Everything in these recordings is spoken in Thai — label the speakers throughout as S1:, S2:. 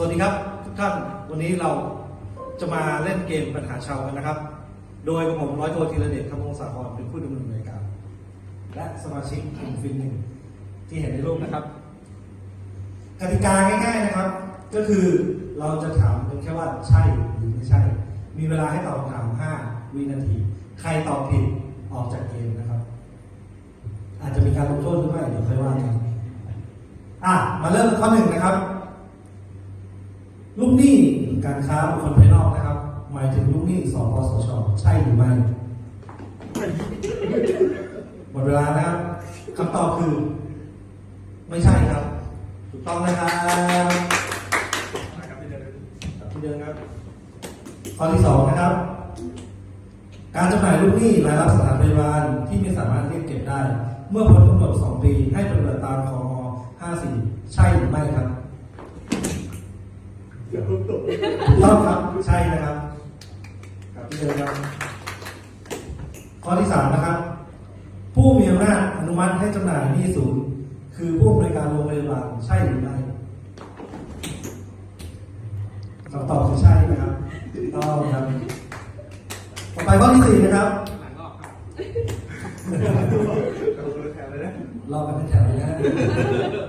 S1: สวัสดีครับทุกท่านวันนี้เราจะมาเล่นเกมปัญหาชาวกันนะครับ โดยผมร้อยโทธีรเดชคำวงศาครเป็นผู้ดำเนินรายการและสมาชิกกลุ่มฟินหนึ่งที่เห็นในรูปนะครับกติกาง่าย ๆนะครับ ก็คือเราจะถามเพียงแค่ว่าใช่หรือไม่ใช่ มีเวลาให้ตอบคำถาม 5 วินาที ใครตอบผิดออกจากเกมนะครับ อาจจะมีการลงโทษหรือไม่เดี๋ยวค่อยว่ากันอะมาเริ่มข้อหนึ่งนะครับ การค้าบุคคลภายนอกนะครับ หมายถึงลูกหนี้สปสช ใช่หรือไม่หมดเวลานะครับคำตอบคือ ไม่ใช่ครับ ถูกต้องนะครับครับที่เดิมครับข้อที่สองนะครับ การจำหน่ายลูกหนี้รายรับสถานพยาบาลที่ไม่สามารถเรียกเก็บได้ เมื่อพ้นกำหนด2ปีให้ปฏิบัติตามคม54 ใช่หรือไม่ครับ ถูกต้องครับใช่นะครับครับที่เดิมครับข้อที่สามนะครับ ผู้มีอำนาจอนุมัติให้จำหน่ายหนี้ศูนย์คือผู้บริการโรงพยาบาลใช่หรือไม่คำตอบคือใช่นะครับถูกต้องครับต่อไปข้อที่สี่นะครับรอกันเป็นแถวเลยนะ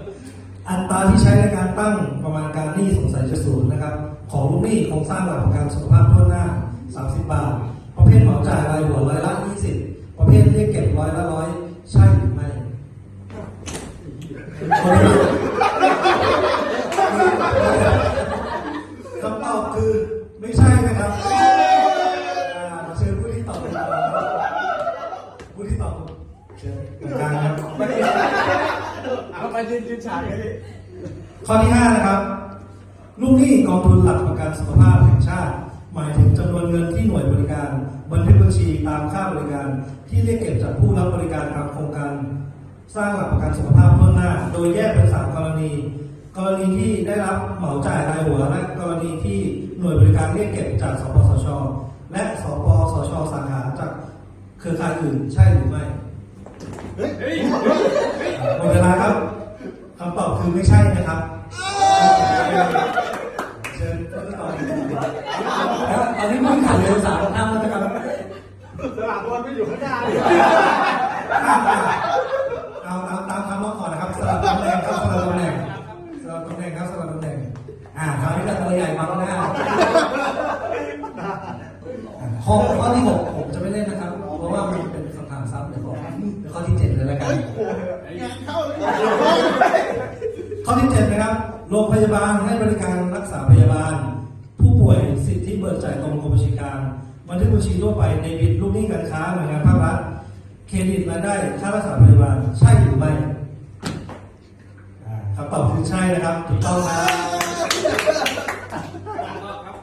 S1: อัตราที่ใช้ในการตั้งประมาณการหนี้สงสัยจะศูนย์นะครับ ของลูกหนี้โครงสร้างหลักประกันสุขภาพทั่วหน้า 30 บาท ประเภทเหมาจ่ายรายหัวร้อยละ 20 ประเภทเรียกเก็บร้อยละร้อยใช่หรือไม่คำตอบคือไม่ใช่นะครับอ่าเชิญผู้ที่ตอบเป็นผู้ที่ตอบเชิญตรงกลางครับ
S2: เอาไปยืนยืนฉากเลยพี่
S1: ข้อที่5นะครับลูกหนี้กองทุนหลักประกันสุขภาพแห่งชาติ หมายถึงจำนวนเงินที่หน่วยบริการ บันทึกบัญชีตามค่าบริการ ที่เรียกเก็บจากผู้รับบริการตามโครงการ สร้างหลักประกันสุขภาพทั่วหน้า โดยแยกเป็นสามกรณี กรณีที่ได้รับเหมาจ่ายรายหัวและกรณีที่หน่วยบริการเรียกเก็บจากสปสช และสปสชสาขาจากเครือข่ายอื่นใช่หรือไม่หมดเวลาครับ คือไม่ใช่นะครับเชิญตอแล้วตอนนี้มึงขันเร็วสามเท่าแล้วนะครับ
S2: สลากบอลไม่อยู่ข้างหน้าเลย
S1: เอาตามตามคำร้องขอนนะครับสลับตำแหน่งครับสลับตำแหน่งสลับตำแหน่งครับสลับตำแหน่งอ่าคราวนี้จะตัวใหญ่มาแล้วนะข้อข้อที่หกผมจะไม่เล่นนะครับ เพราะว่ามันเป็นคำถามซ้ำเดี๋ยวขอเดี๋ยวข้อที่เจ็ดเลยแล้วกัน
S2: งานเข้าเลย
S1: ข้อที่7นะครับ โรงพยาบาลให้บริการรักษาพยาบาล ผู้ป่วยสิทธิเบิกจ่ายตรงกรมบัญชีกลางบันทึกบัญชีทั่วไปในบิดลูกหนี้การค้าหน่วยงานภาครัฐเครดิตรายได้ค่ารักษาพยาบาลใช่หรือไม่อ่าคำตอบคือใช่นะครับถูกต้องครับ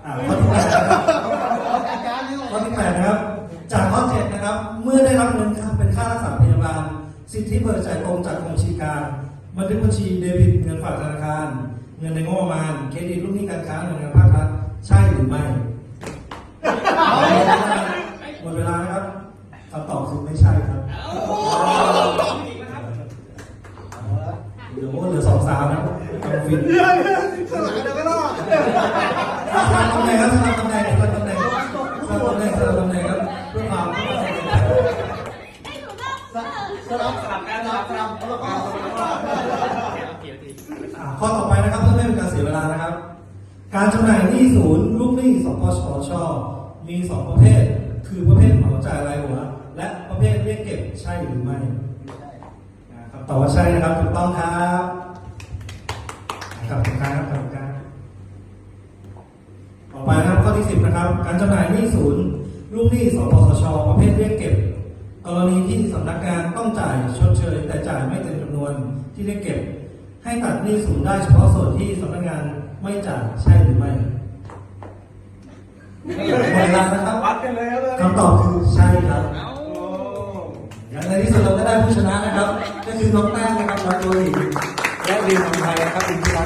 S1: อ่าข้อที่แปดนะครับ
S2: อาการนี่
S1: ข้อที่แปดนะครับ จากข้อเจ็ดนะครับ เมื่อได้รับเงินค่าเป็นค่ารักษาพยาบาล สิทธิเบิกจ่ายตรงจากกรมบัญชีกลาง บันทึกบัญชีเดบิตเงินฝากธนาคาร เงินในงบประมาณเครดิตลูกหนี้การค้าหน่วยงานภาครัฐใช่หรือไม่หมดเวลานะครับคำตอบคือไม่ใช่ครับเดี๋ยวเหลือสองสาวนะกำลังฟิน
S2: เรื่องสลากเดี๋ยวไม่รอด
S1: สลับตำแหน่งครับ
S2: สลับสลับกันสลับกันสลับกัน
S1: อ่าข้อต่อไปนะครับเพื่อไม่เป็นการเสียเวลานะครับ การจำหน่ายหนี้ศูนย์ลูกหนี้สปชชมีสองประเภท คือประเภทเหมาจ่ายรายหัว และประเภทเรียกเก็บใช่หรือไม่อ่าคำตอบว่าใช่นะครับถูกต้องครับขอบคุณครับขอบคุณครับต่อไปนะครับข้อที่สิบนะครับ การจำหน่ายหนี้ศูนย์ลูกหนี้สปสชประเภทเรียกเก็บ กรณีที่สำนักงานต้องจ่ายชดเชย แต่จ่ายไม่เต็มจำนวนที่เรียกเก็บ ให้ตัดหนี้ศูนย์ได้เฉพาะส่วนที่สำนักงานไม่จ่ายใช่หรือไม่หมดเวลานะครับ
S2: วัดกันเลยครับ
S1: คำตอบคือใช่ครับ
S2: โอ้
S1: อย่างในที่สุดเราก็ได้ผู้ชนะนะครับ ก็คือน้องแป้งนะครับร้อยตัวหญิงและดีนของไทยนะครับอินทิรัตน์นะครับ